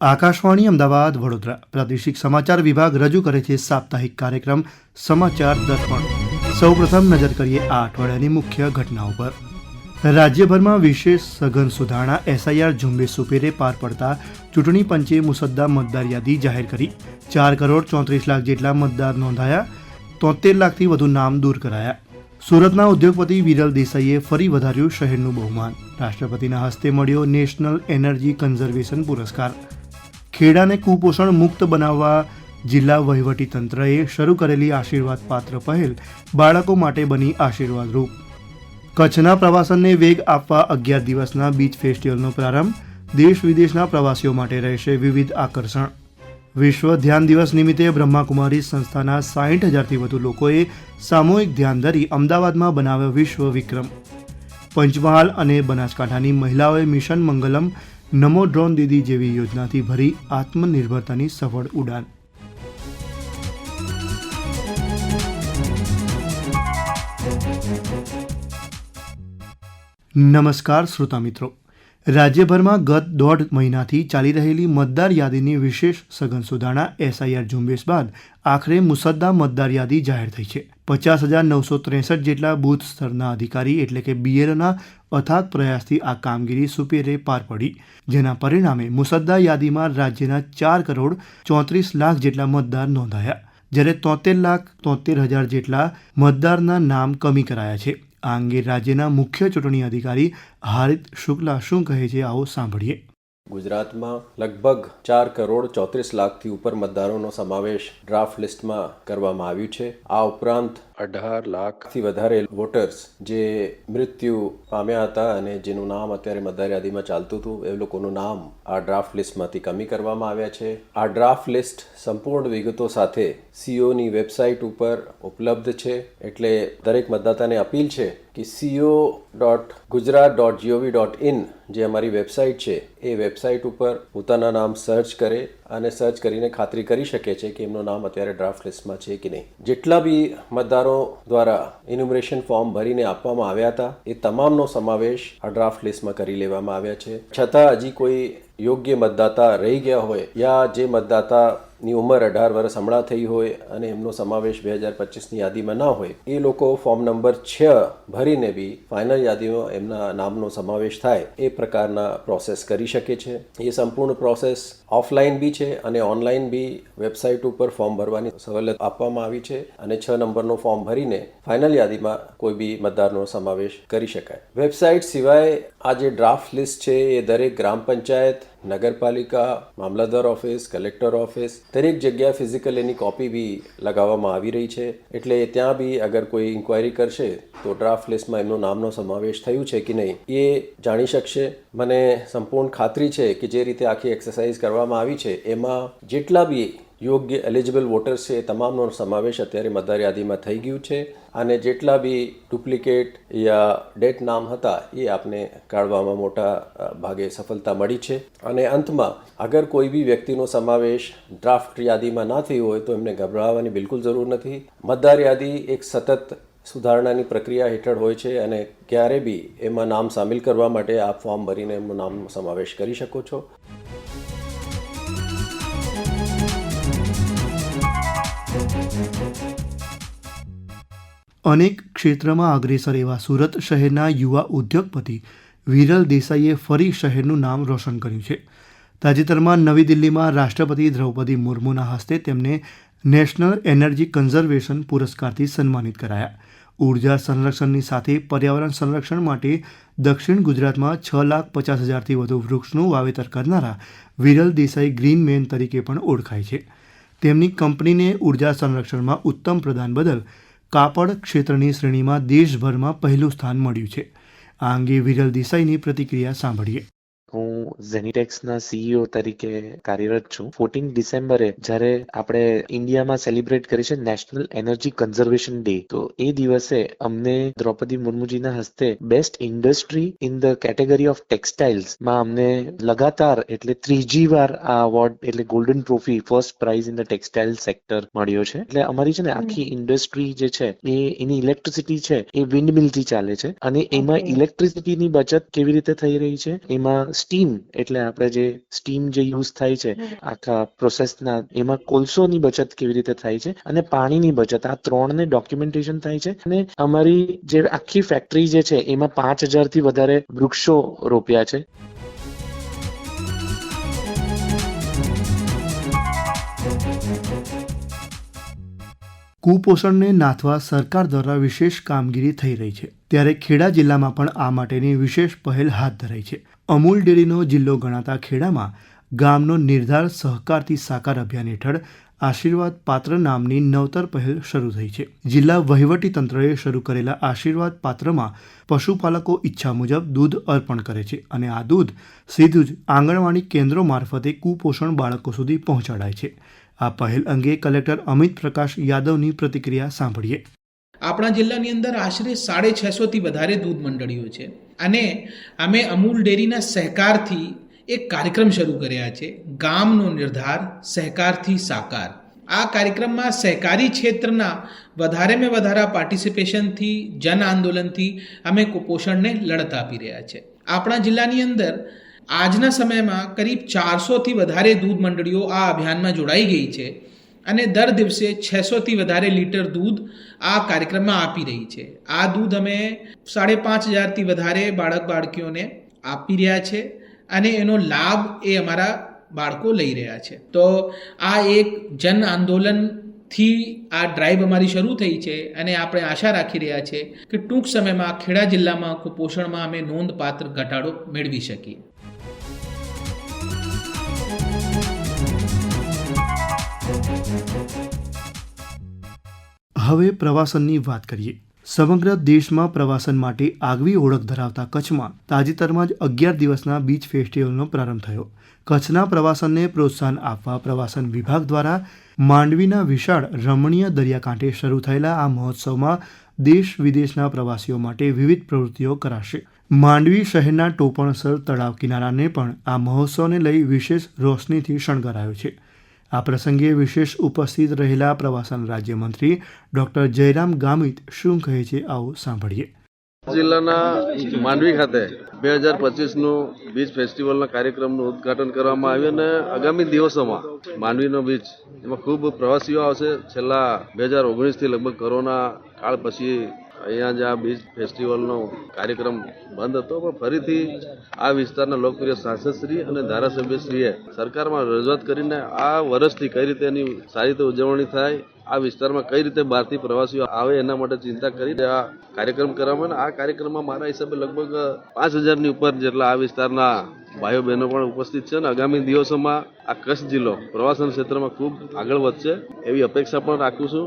આકાશવાણી અમદાવાદ, વડોદરા. પ્રાદેશિક સમાચાર વિભાગ રજૂ કરે છે સાપ્તાહિક કાર્યક્રમ સમાચાર દર્પણ. સૌપ્રથમ નજર કરીએ આ અઠવાડિયાની મુખ્ય ઘટનાઓ પર. રાજ્યભરમાં વિશેષ સઘન સુધારણા એસઆઈઆર ઝુંબેશ સુપેરે પાર પડતા ચૂંટણી પંચે મુસદ્દા મતદાર યાદી જાહેર કરી. ચાર કરોડ ચોત્રીસ લાખ જેટલા મતદાર નોંધાયા તોતેર લાખથી વધુ નામ દૂર કરાયા. સુરતના ઉદ્યોગપતિ વિરલ દેસાઈએ ફરી વધાર્યું શહેરનું બહુમાન. રાષ્ટ્રપતિના હસ્તે મળ્યો નેશનલ એનર્જી કન્ઝર્વેશન પુરસ્કાર. ખેડાને કુપોષણ મુક્ત બનાવવા જિલ્લા વહીવટી તંત્રએ શરૂ કરેલી આશીર્વાદ પાત્ર પહેલ બાળકો માટે બની આશીર્વાદરૂપ કચ્છના પ્રવાસનને વેગ આપવા અગિયાર દિવસના બીચ ફેસ્ટિવલનો પ્રારંભ દેશ વિદેશના પ્રવાસીઓ માટે રહેશે વિવિધ આકર્ષણ. વિશ્વ ધ્યાન દિવસ નિમિત્તે બ્રહ્માકુમારી સંસ્થાના સાહીઠ હજારથી વધુ લોકોએ સામૂહિક ધ્યાન ધરી અમદાવાદમાં બનાવ્યો વિશ્વ વિક્રમ. પંચમહાલ અને બનાસકાંઠાની મહિલાઓએ મિશન મંગલમ નમો ડ્રોન દીદી જેવી યોજનાથી ભરી આત્મનિર્ભરતાની સફળ ઉડાન. નમસ્કાર શ્રોતા મિત્રો. રાજ્યભરમાં ગત દોઢ મહિનાથી ચાલી રહેલી મતદાર યાદીની વિશેષ સઘન સુધારણા એસઆઈઆર ઝુંબેશ બાદ આખરે મુસદ્દા મતદાર યાદી જાહેર થઈ છે. પચાસ હજાર નવસો ત્રેસઠ જેટલા બૂથ સ્તરના અધિકારી એટલે કે બીએલઓના અથાગ પ્રયાસથી આ કામગીરી સુપેરે પાર પડી. જેના પરિણામે મુસદ્દા યાદીમાં રાજ્યના ચાર કરોડ ચોત્રીસ લાખ જેટલા મતદાર નોંધાયા, જ્યારે તોતેર લાખ તોતેર હજાર જેટલા મતદારના નામ કમી કરાયા છે. આ અંગે રાજ્યના મુખ્ય ચૂંટણી અધિકારી હારિત શુક્લા શું કહે છે આવો સાંભળીએ. ગુજરાતમાં લગભગ ચાર કરોડ ચોત્રીસ લાખથી ઉપર મતદારોનો સમાવેશ ડ્રાફ્ટ લિસ્ટમાં કરવામાં આવ્યું છે. આ ઉપરાંત અઢાર લાખથી વધારે વોટર્સ જે મૃત્યુ પામ્યા હતા અને જેનું નામ અત્યારે મતદાર યાદીમાં ચાલતું હતું, એ લોકોનું નામ આ ડ્રાફ્ટ લિસ્ટમાંથી કમી કરવામાં આવ્યા છે. આ ડ્રાફ્ટ લિસ્ટ સંપૂર્ણ વિગતો સાથે સીઓની વેબસાઇટ ઉપર ઉપલબ્ધ છે. એટલે દરેક મતદાતાને અપીલ છે કે CEO dot Gujarat dot gov dot in જે અમારી વેબસાઇટ છે, એ વેબસાઇટ ઉપર પોતાના નામ સર્ચ કરે અને સર્ચ કરીને ખાતરી કરી શકે છે કે એમનું નામ અત્યારે ડ્રાફ્ટ લિસ્ટમાં છે કે નહીં. જેટલા બી મતદારો દ્વારા ઇન્યુમરેશન ફોર્મ ભરીને આપવામાં આવ્યા હતા, એ તમામનો સમાવેશ આ ડ્રાફ્ટ લિસ્ટમાં કરી લેવામાં આવ્યા છે. છતાં હજી કોઈ યોગ્ય મતદાતા રહી ગયા હોય યા જે મતદાતાની ઉંમર અઢાર વર્ષ હમણાં થઈ હોય અને એમનો સમાવેશ બે હજાર પચીસની યાદીમાં ના હોય, એ લોકો ફોર્મ નંબર છ ભરીને બી ફાઇનલ યાદીમાં એમના નામનો સમાવેશ થાય, એ પ્રકારના પ્રોસેસ કરી શકે છે. એ સંપૂર્ણ પ્રોસેસ ઓફલાઈન બી છે અને ઓનલાઈન બી વેબસાઇટ ઉપર ફોર્મ ભરવાની સવલત આપવામાં આવી છે અને છ નંબરનો ફોર્મ ભરીને ફાઇનલ યાદીમાં કોઈ બી મતદારનો સમાવેશ કરી શકાય. વેબસાઇટ સિવાય આ જે ડ્રાફ્ટ લિસ્ટ છે એ દરેક ગ્રામ પંચાયત નગરપાલિકા, મામલતદાર ઓફિસ, કલેક્ટર ઓફિસ, દરેક જગ્યાએ ફિઝિકલ એની કોપી બી લગાવવામાં આવી રહી છે. એટલે ત્યાં બી અગર કોઈ ઇન્ક્વાયરી કરશે, તો ડ્રાફ્ટ લિસ્ટમાં એમનું નામનો સમાવેશ થયું છે કે નહીં, એ જાણી શકશે. મને સંપૂર્ણ ખાતરી છે કે જે રીતે આખી એક્સરસાઇઝ કરવામાં આવી છે, એમાં જેટલા બી યોગ્ય એલિજિબલ વોટર્સ છે એ તમામનો સમાવેશ અત્યારે મતદાર યાદીમાં થઈ ગયું છે. અને જેટલા બી ડુપ્લિકેટ યા ડેટ નામ હતા એ આપને કાઢવામાં મોટા ભાગે સફળતા મળી છે. અને અંતમાં, અગર કોઈ બી વ્યક્તિનો સમાવેશ ડ્રાફ્ટ યાદીમાં ના થયો હોય તો એમને ગભરાવાની બિલકુલ જરૂર નથી. મતદાર યાદી એક સતત સુધારણાની પ્રક્રિયા હેઠળ હોય છે અને ક્યારે બી એમાં નામ સામેલ કરવા માટે આપ ફોર્મ ભરીને એમનું નામ સમાવેશ કરી શકો છો. અનેક ક્ષેત્રમાં અગ્રેસર એવા સુરત શહેરના યુવા ઉદ્યોગપતિ વિરલ દેસાઈએ ફરી શહેરનું નામ રોશન કર્યું છે. તાજેતરમાં નવી દિલ્હીમાં રાષ્ટ્રપતિ દ્રૌપદી મુર્મુના હસ્તે તેમને નેશનલ એનર્જી કન્ઝર્વેશન પુરસ્કારથી સન્માનિત કરાયા. ઊર્જા સંરક્ષણની સાથે પર્યાવરણ સંરક્ષણ માટે દક્ષિણ ગુજરાતમાં છ લાખ પચાસ હજારથી વધુ વૃક્ષનું વાવેતર કરનારા વિરલ દેસાઈ ગ્રીન મેન તરીકે પણ ઓળખાય છે. તેમની કંપનીને ઊર્જા સંરક્ષણમાં ઉત્તમ પ્રદાન બદલ કાપડ ક્ષેત્રની શ્રેણીમાં દેશભરમાં પહેલું સ્થાન મળ્યું છે. આ અંગે વિરલ દેસાઈની પ્રતિક્રિયા સાંભળીએ. હું ઝેનિટેક્સના સીઈઓ તરીકે કાર્યરત છું. ફોર્ટીન ડિસેમ્બરે જ્યારે આપણે ઇન્ડિયામાં સેલિબ્રેટ કરી છે નેશનલ એનર્જી કન્ઝર્વેશન ડે તો એ દિવસે અમને દ્રૌપદી મુર્મુજીના હસ્તે best industry in the category of ટેક્સટાઇલ્સમાં અમને લગાતાર એટલે ત્રીજી વાર આ અવોર્ડ એટલે golden trophy first prize in the textile sector મળ્યો છે. એટલે અમારી છે ને આખી ઇન્ડસ્ટ્રી જે છે એ એની ઇલેક્ટ્રિસિટી છે એ વિન્ડ મિલથી ચાલે છે અને એમાં ઇલેક્ટ્રિસિટીની બચત કેવી રીતે થઈ રહી છે? એમાં સ્ટીમ એટલે આપણે જે સ્ટીમ જે યુઝ થાય છે આખા પ્રોસેસના એમાં કોલસોની બચત કેવી રીતે થાય છે અને પાણીની બચત આ ત્રણને ડોક્યુમેન્ટેશન થાય છે. અને અમારી જે આખી ફેક્ટરી જે છે એમાં પાંચ હજારથી વધારે વૃક્ષો રોપ્યા છે. કુપોષણને નાથવા સરકાર દ્વારા વિશેષ કામગીરી થઈ રહી છે. ત્યારે ખેડા જિલ્લામાં પણ આ માટેની વિશેષ પહેલ હાથ ધરાઈ છે. અમૂલ ડેરીનો જિલ્લો ગણાતા ખેડામાં ગામનો નિર્ધાર સહકારથી સાકાર અભિયાન હેઠળ આશીર્વાદ પાત્ર નામની નવતર પહેલ શરૂ થઈ છે. જિલ્લા વહીવટી તંત્રએ શરૂ કરેલા આશીર્વાદ પાત્રમાં પશુપાલકો ઈચ્છા મુજબ દૂધ અર્પણ કરે છે અને આ દૂધ સીધું જ આંગણવાડી કેન્દ્રો મારફતે કુપોષણ બાળકો સુધી પહોંચાડાય છે. આ પહેલ અંગે કલેક્ટર અમિત પ્રકાશ યાદવની પ્રતિક્રિયા સાંભળીએ. આપણા જિલ્લાની અંદર આશરે સાડે છસોથી વધારે દૂધ મંડળીઓ છે. અને અમે અમૂલ ડેરીના સહકારથી એક કાર્યક્રમ શરૂ કર્યા છે, ગામનો નિર્ધાર, સહકારથી સાકાર. આ કાર્યક્રમમાં સહકારી ક્ષેત્રના વધારેમાં વધારા પાર્ટિસિપેશનથી, જન આંદોલનથી અમે કુપોષણને લડત આપી રહ્યા છે. આપણા જિલ્લાની અંદર આજના સમયમાં કરીબ ચારસોથી વધારે દૂધ મંડળીઓ આ અભિયાનમાં જોડાઈ ગઈ છે. અને દર દિવસે છસોથી વધારે લીટર દૂધ આ કાર્યક્રમમાં આપી રહી છે. આ દૂધ અમે સાડે પાંચ હજારથી વધારે બાળક બાળકીઓને આપી રહ્યા છે અને એનો લાભ એ અમારા બાળકો લઈ રહ્યા છે. તો આ એક જન આંદોલનથી આ ડ્રાઈવ અમારી શરૂ થઈ છે અને આપણે આશા રાખી રહ્યા છે કે ટૂંક સમયમાં ખેડા જિલ્લામાં કુપોષણમાં અમે નોંધપાત્ર ઘટાડો મેળવી શકીએ. હવે પ્રવાસનની વાત કરીએ. સમગ્ર દેશમાં પ્રવાસન માટે આગવી ઓળખ ધરાવતા કચ્છમાં તાજેતરમાં જ અગિયાર દિવસના બીચ ફેસ્ટિવલનો પ્રારંભ થયો. કચ્છના પ્રવાસનને પ્રોત્સાહન આપવા પ્રવાસન વિભાગ દ્વારા માંડવીના વિશાળ રમણીય દરિયાકાંઠે શરૂ થયેલા આ મહોત્સવમાં દેશ વિદેશના પ્રવાસીઓ માટે વિવિધ પ્રવૃત્તિઓ કરાશે. માંડવી શહેરના ટોપણસર તળાવ કિનારાને પણ આ મહોત્સવને લઈ વિશેષ રોશનીથી શણગારાયો છે. આ પ્રસંગે વિશેષ ઉપસ્થિત રહેલા પ્રવાસન રાજ્યમંત્રી ડોક્ટર જયરામ ગામિત શું કહે છે આવો સાંભળીએ. જિલ્લાના માંડવી ખાતે બે હજાર પચીસનું બીચ ફેસ્ટિવલના કાર્યક્રમનું ઉદ્ઘાટન કરવામાં આવ્યું અને આગામી દિવસોમાં માંડવીનો બીચ, એમાં ખૂબ પ્રવાસીઓ આવશે. છેલ્લા બે હજાર ઓગણીસથી લગભગ કોરોના કાળ પછી અહીંયા જે આ બીચ ફેસ્ટિવલનો કાર્યક્રમ બંધ હતો, પણ ફરીથી આ વિસ્તારના લોકપ્રિય સાંસદશ્રી અને ધારાસભ્યશ્રીએ સરકારમાં રજૂઆત કરીને આ વર્ષથી કઈ રીતે એની સારી રીતે ઉજવણી થાય, આ વિસ્તારમાં કઈ રીતે બહારથી પ્રવાસીઓ આવે એના માટે ચિંતા કરીને આ કાર્યક્રમ કરવામાં આ કાર્યક્રમમાં મારા હિસાબે લગભગ પાંચ હજારની ઉપર જેટલા આ વિસ્તારના ભાઈઓ બહેનો પણ ઉપસ્થિત છે અને આગામી દિવસોમાં આ કચ્છ જિલ્લો પ્રવાસન ક્ષેત્રમાં ખૂબ આગળ વધશે એવી અપેક્ષા પણ રાખું છું.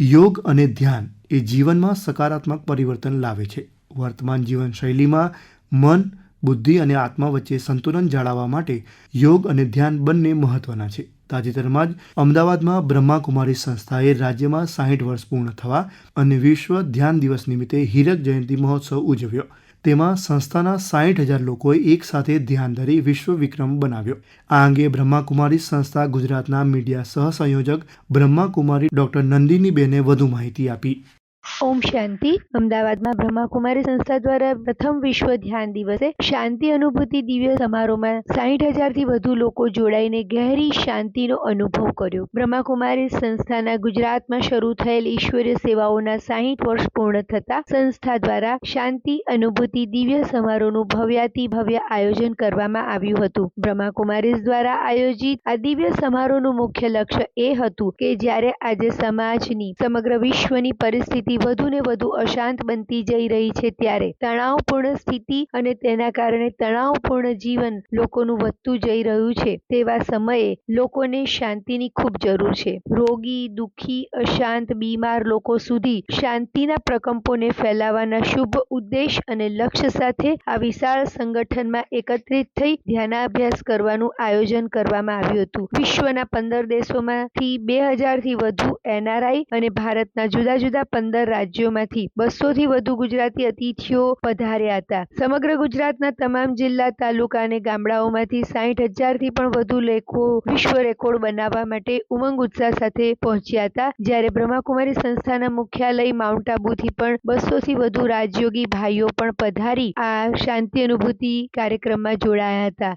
યોગ અને ધ્યાન એ જીવનમાં સકારાત્મક પરિવર્તન લાવે છે. વર્તમાન જીવનશૈલીમાં મન, બુદ્ધિ અને આત્મા વચ્ચે સંતુલન જાળવવા માટે યોગ અને ધ્યાન બંને મહત્વના છે. તાજેતરમાં જ અમદાવાદમાં બ્રહ્માકુમારી સંસ્થાએ રાજ્યમાં સાહીઠ વર્ષ પૂર્ણ થવા અને વિશ્વ ધ્યાન દિવસ નિમિત્તે હીરક જયંતિ મહોત્સવ ઉજવ્યો. તેમાં સંસ્થાના સાહીઠ હજાર લોકોએ એક સાથે ધ્યાન ધરી વિશ્વ વિક્રમ બનાવ્યો. આ અંગે બ્રહ્માકુમારી સંસ્થા ગુજરાતના મીડિયા સહસંયોજક બ્રહ્માકુમારી ડોક્ટર નંદિનીબેને વધુ માહિતી આપી. ઓમ શાંતિ. અમદાવાદમાં બ્રહ્માકુમારી સંસ્થા દ્વારા પ્રથમ વિશ્વ ધ્યાન દિવસે શાંતિ અનુભૂતિ દિવ્ય સમારોહમાં સાહીઠ હજારથી વધુ લોકો જોડાઈને ગહેરી શાંતિનો અનુભવ કર્યો. બ્રહ્માકુમારી સંસ્થાના ગુજરાતમાં શરૂ થયેલ ઈશ્વરીય સેવાઓના સાહીઠ વર્ષ પૂર્ણ થતા સંસ્થા દ્વારા શાંતિ અનુભૂતિ દિવ્ય સમારોહનું ભવ્યાતિ ભવ્ય આયોજન કરવામાં આવ્યું હતું. બ્રહ્માકુમારીઝ દ્વારા આયોજિત આ દિવ્ય સમારોહનું મુખ્ય લક્ષ્ય એ હતું કે જ્યારે આજે સમાજની, સમગ્ર વિશ્વની પરિસ્થિતિ વધુ ને વધુ અશાંત બનતી જઈ રહી છે ત્યારે તણાવપૂર્ણ સ્થિતિ અને તેના કારણે તણાવપૂર્ણ જીવન લોકોનું વધતું જઈ રહ્યું છે. તેવા સમયે લોકોને શાંતિની ખૂબ જરૂર છે. રોગી, દુઃખી, અશાંત, બીમાર લોકો સુધી શાંતિના પ્રકંપોને ફેલાવવાના શુભ ઉદ્દેશ અને લક્ષ્ય સાથે આ વિશાળ સંગઠનમાં એકત્રિત થઈ ધ્યાનાભ્યાસ કરવાનું આયોજન કરવામાં આવ્યું હતું. વિશ્વના પંદર દેશોમાંથી બે હજારથી વધુ એનઆરઆઈ અને ભારતના જુદા જુદા પંદર સત્તર રાજ્યોમાંથી બસોથી વધુ ગુજરાતી અતિથિઓ પધાર્યા હતા. સમગ્ર ગુજરાતના તમામ જિલ્લા, તાલુકા અને ગામડાઓમાંથી સાઠ હજારથી પણ વધુ લેખો વિશ્વ રેકોર્ડ બનાવવા માટે ઉમંગ ઉત્સાહ સાથે પહોંચ્યા હતા. જ્યારે બ્રહ્માકુમારી સંસ્થાના મુખ્યાલય માઉન્ટ આબુથી પણ બસોથી વધુ રાજયોગી ભાઈઓ પણ પધારી આ શાંતિ અનુભૂતિ કાર્યક્રમમાં જોડાયા હતા.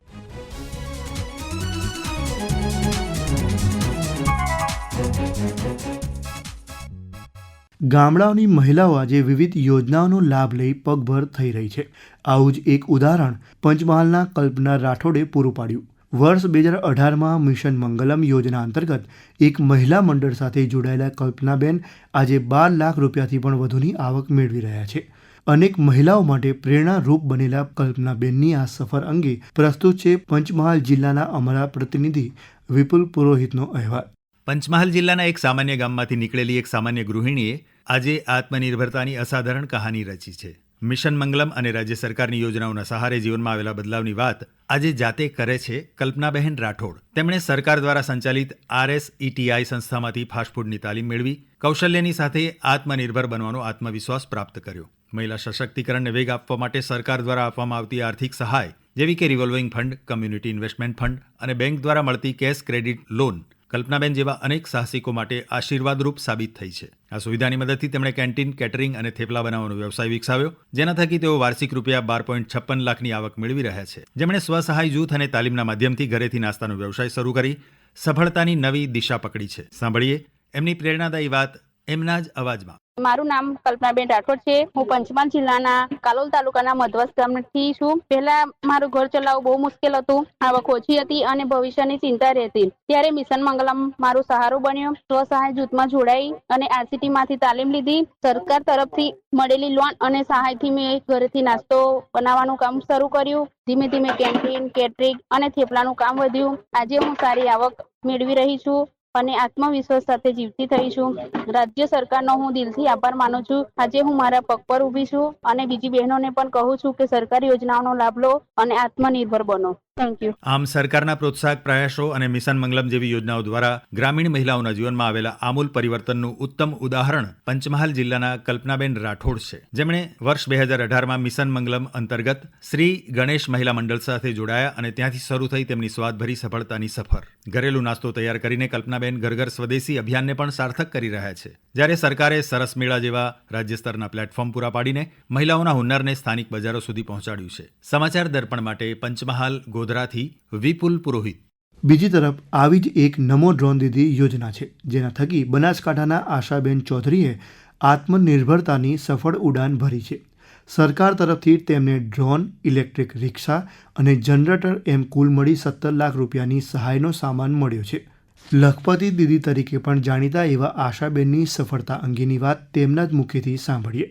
ગામડાઓની મહિલાઓ આજે વિવિધ યોજનાઓનો લાભ લઈ પગભર થઈ રહી છે. આવું જ એક ઉદાહરણ પંચમહાલના કલ્પના રાઠોડે પૂરું પાડ્યું. વર્ષ બે હજાર અઢારમાં મિશન મંગલમ યોજના અંતર્ગત એક મહિલા મંડળ સાથે જોડાયેલા કલ્પનાબેન આજે બાર લાખ રૂપિયાથી પણ વધુની આવક મેળવી રહ્યા છે. અનેક મહિલાઓ માટે પ્રેરણારૂપ બનેલા કલ્પનાબેનની આ સફર અંગે પ્રસ્તુત છે પંચમહાલ જિલ્લાના અમારા પ્રતિનિધિ વિપુલ પુરોહિતનો અહેવાલ. પંચમહાલ જિલ્લાના એક સામાન્ય ગામમાંથી નીકળેલી એક સામાન્ય ગૃહિણીએ આજે આત્મનિર્ભરતાની અસાધારણ કહાની રચી છે. મિશન મંગલમ અને રાજ્ય સરકારની યોજનાઓના સહારે જીવનમાં આવેલા બદલાવની વાત આજે જાતે કરે છે કલ્પનાબહેન રાઠોડ. તેમણે સરકાર દ્વારા સંચાલિત આરએસઈટીઆઈ સંસ્થામાંથી ફાસ્ટફૂડની તાલીમ મેળવી, કૌશલ્યની સાથે આત્મનિર્ભર બનવાનો આત્મવિશ્વાસ પ્રાપ્ત કર્યો. મહિલા સશક્તિકરણને વેગ આપવા માટે સરકાર દ્વારા આપવામાં આવતી આર્થિક સહાય, જેવી કે revolving fund, community investment fund અને બેંક દ્વારા મળતી કેશ ક્રેડિટ લોન કલ્પનાબેન જેવા અનેક સાહસિકો માટે આશીર્વાદરૂપ સાબિત થઈ છે. આ સુવિધાની મદદથી તેમણે કેન્ટીન, કેટરિંગ અને થેપલા બનાવવાનો વ્યવસાય વિકસાવ્યો, જેના થકી તેઓ વાર્ષિક રૂપિયા બાર પોઈન્ટ છપ્પન લાખની આવક મેળવી રહ્યા છે. જેમણે સ્વસહાય જૂથ અને તાલીમના માધ્યમથી ઘરેથી નાસ્તાનો વ્યવસાય શરૂ કરી, સફળતાની નવી દિશા પકડી છે. સાંભળીએ, એમની પ્રેરણાદાયી વાત એમના જ અવાજમાં. મારું નામ કલ્પનાબેન રાઠોડ છે. હું પંચમહાલ જિલ્લાના કાલોલ તાલુકાના મધવસ ગામથી છું. પહેલા મારું ઘર ચલાવવું બહુ મુશ્કેલ હતું. આવક ઓછી હતી અને ભવિષ્યની ચિંતા રહેતી. ત્યારે મિશન મંગલમ મારો સહારો બન્યો. સ્વસહાય જૂથમાં જોડાઈ અને આરસીટી માંથી તાલીમ લીધી. સરકાર તરફથી મળેલી લોન અને સહાયથી મેં ઘરેથી નાસ્તો બનાવવાનું કામ શરૂ કર્યું. ધીમે ધીમે કેન્ટીન, કેટરિંગ અને થેપલાનું કામ વધ્યું. આજે હું સારી આવક મેળવી રહી છું. અને આત્મવિશ્વાસ સાથે જીવતી થઈ છું રાજ્ય સરકારનો હું દિલથી આભાર માનું છું. આજે હું મારા પગ પર ઊભી છું અને બીજી બહેનોને પણ કહું છું કે સરકારી યોજનાઓનો લાભ લો અને આત્મનિર્ભર બનો. થેન્ક યુ આમ સરકારના પ્રોત્સાહક પ્રયાસો અને મિશન મંગલમ જેવી યોજનાઓ દ્વારા ગ્રામીણ મહિલાઓના જીવનમાં આવેલા આમૂલ પરિવર્તનનું ઉત્તમ ઉદાહરણ પંચમહાલ જિલ્લાના કલ્પનાબેન રાઠોડ છે. જેમણે વર્ષ બે હજાર અઢારમાં મિશન મંગલમ અંતર્ગત શ્રી ગણેશ મહિલા મંડળ સાથે જોડાયા અને ત્યાંથી શરૂ થઈ તેમની સ્વાદભરી સફળતાની સફર. ઘરેલું નાસ્તો તૈયાર કરીને કલ્પનાબેન ઘર સ્વદેશી અભિયાનને પણ સાર્થક કરી રહ્યા છે. જ્યારે સરકારે સરસ મેળા જેવા રાજ્ય સ્તરના પ્લેટફોર્મ પૂરા પાડીને મહિલાઓના હુન્નરને સ્થાનિક બજારો સુધી પહોંચાડ્યું છે. સમાચાર દર્પણ માટે પંચમહાલ, ગોધરાથી વિપુલ પુરોહિત. બીજી તરફ, આવી જ એક નમો ડ્રોન દીદી યોજના છે, જેના થકી બનાસકાંઠાના આશાબેન ચૌધરીએ આત્મનિર્ભરતાની સફળ ઉડાન ભરી છે. સરકાર તરફથી તેમને ડ્રોન, ઇલેક્ટ્રિક રિક્ષા અને જનરેટર એમ કુલ મળી સત્તર લાખ રૂપિયાની સહાયનો સામાન મળ્યો છે. લખપતિ દીદી તરીકે પણ જાણીતા એવા આશાબેનની સફળતા અંગેની વાત તેમના જ મુખેથી સાંભળીએ.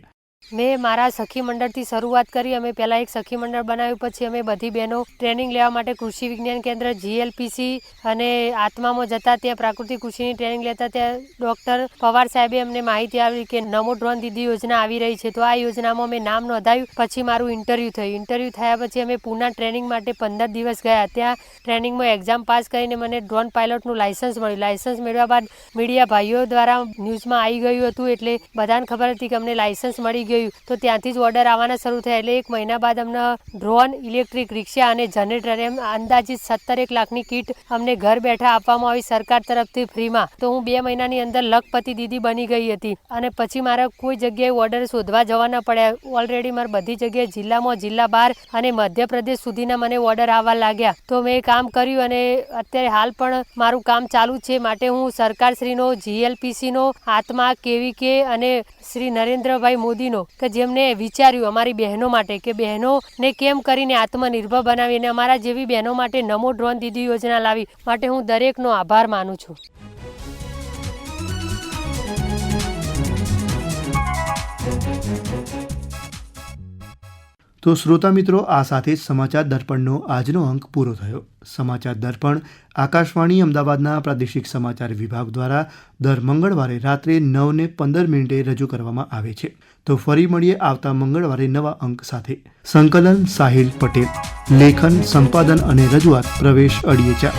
મેં મારા સખી મંડળથી શરૂઆત કરી, અમે પહેલાં એક સખી મંડળ બનાવ્યું, પછી અમે બધી બહેનો ટ્રેનિંગ લેવા માટે કૃષિ વિજ્ઞાન કેન્દ્ર, જીએલપીસી અને આત્મામાં જતા ત્યાં પ્રાકૃતિક કૃષિની ટ્રેનિંગ લેતા ત્યાં ડૉક્ટર પવાર સાહેબે અમને માહિતી આપી કે નમો ડ્રોન દીદી યોજના આવી રહી છે. તો આ યોજનામાં મેં નામ નોંધાયું, પછી મારું ઇન્ટરવ્યૂ થયું. ઇન્ટરવ્યૂ થયા પછી અમે પુના ટ્રેનિંગ માટે પંદર દિવસ ગયા. ત્યાં ટ્રેનિંગમાં એક્ઝામ પાસ કરીને મને ડ્રોન પાયલોટનું લાયસન્સ મળ્યું. લાયસન્સ મેળવ્યા બાદ મીડિયા ભાઈઓ દ્વારા ન્યૂઝમાં આવી ગયું હતું, એટલે બધાને ખબર હતી કે અમને લાયસન્સ મળી ગયું તો ત્યાંથી જ ઓર્ડર આવવાના શરૂ થયા એટલે એક મહિના બાદ અમને ડ્રોન ઇલેક્ટ્રિક રિક્ષા અને જનરેટર એમ અંદાજિત સત્તર એક લાખની કીટ અમને ઘર બેઠા આપવામાં આવી સરકાર તરફથી ફ્રીમાં. તો હું બે મહિનાની અંદર લખપતિ દીદી બની ગઈ હતી અને પછી મારા કોઈ જગ્યાએ ઓર્ડર શોધવા જવા ન પડ્યા. ઓલરેડી મારે બધી જગ્યાએ જિલ્લામાં જિલ્લા બહાર અને મધ્યપ્રદેશ સુધીના મને ઓર્ડર આવવા લાગ્યા. તો મેં કામ કર્યું અને અત્યારે હાલ પણ મારું કામ ચાલુ છે. માટે હું સરકારશ્રીનો જીએલપીસીનો આત્મા કેવી કે અને શ્રી નરેન્દ્રભાઈ મોદીનો કે જેમને વિચાર્યું અમારી બહેનો માટે કે બહેનોને કેમ કરીને આત્મનિર્ભર બનાવી અને અમારા જેવી બહેનો માટે નમો ડ્રોન દીદી યોજના લાવી માટે હું દરેકનો આભાર માનું છું. તો શ્રોતા મિત્રો, આ સાથે સમાચાર દર્પણનો આજનો અંક પૂરો થયો. સમાચાર દર્પણ, આકાશવાણી અમદાવાદના પ્રાદેશિક સમાચાર વિભાગ દ્વારા દર મંગળવારે રાત્રે નવને પંદર મિનિટે રજૂ કરવામાં આવે છે. તો ફરી મળીએ આવતા મંગળવારે નવા અંક સાથે. સંકલન સાહિલ પટેલ. લેખન, સંપાદન અને રજૂઆત પ્રવેશ અડિયેચા